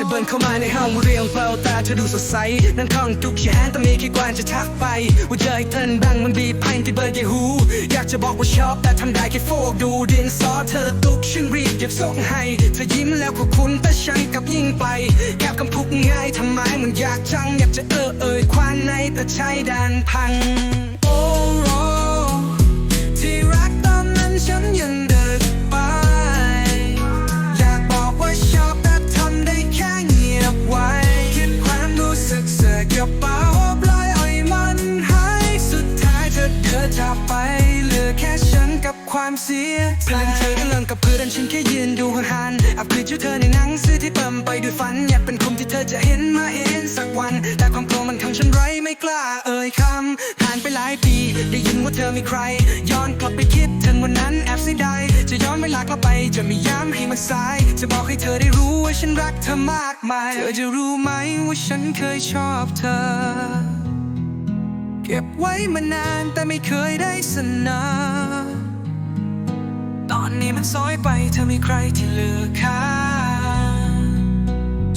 ดินเข้ามาในห้องเรียงเบาตาเธอดูสดใส นั่นท่องทุกแขนแต่มีแค่กวนจะทักไป ว่าเจออีกเทินบ้างมันบีบพันที่เบิร์ดยหู อยากจะบอกว่าชอบแต่ทำได้แค่โฟกดูดินสอเธอตุกฉันรีบเก็บส่งให้เธอยิ้มแล้วขอบคุณแต่ฉันกับยิ่งไปแกบคำพูดง่ายทำไมมันอยากจังอยากจะเออเอ่ยควานในแต่ใช้ดันพังโอ้ อเดินจากไป เหลือแค่ฉันกับความเสียเพื่อนเธอก็เลิกกับเพื่อนฉันแค่ยืนดูห่างๆอับคือชื่อเธอในหนังสือที่เปิมไปด้วยฝัน อยากเป็นคนที่เธอจะเห็นมาเห็นสักวัน แต่ความกลัวมันทำฉันไร้ไม่กล้าเอ่ยคำผ่านไปหลายปี ได้ยินว่าเธอมีใคร ย้อนกลับไปคิดถึงวันนั้นแอบเสียดายจะย้อนเวลากลับไปจะไม่ย้ำให้มันสาย จะบอกให้เธอได้รู้ว่าฉันรักเธอมากมาย เธอจะรู้ไหมว่าฉันเคยชอบเธอ ก็บไว้มานานแต่ไม่เคยได้สนา ตอนนี้มันซอยไปเธอมีใครที่เหลือค่า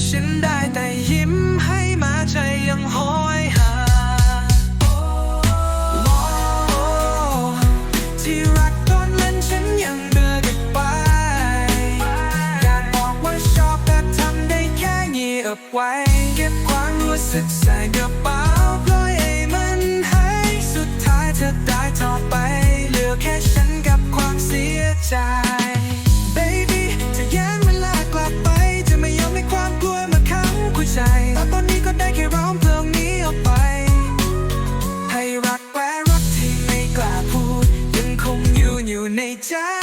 ฉันได้แต่ยิ้มให้มาใจยังห้อยหาที่รักตอนนั้นฉันยังเดินกันไปอยากบอกว่าชอบแต่ทำได้แค่เงียบไว้ เก็บความรู้สึกใส่กรายเธอได้ต่อไป เหลือแค่ฉันกับความเสียใจ Baby จะย้อนเวลากลับไป จะไม่ยอมให้ความกลัวมาขังหัวใจแต่ตอนนี้ก็ได้แค่ร้องเพลงนี้ออกไป ให้รักแวรักที่ไม่กล้าพูด ยังคงอยู่อยู่ในใจ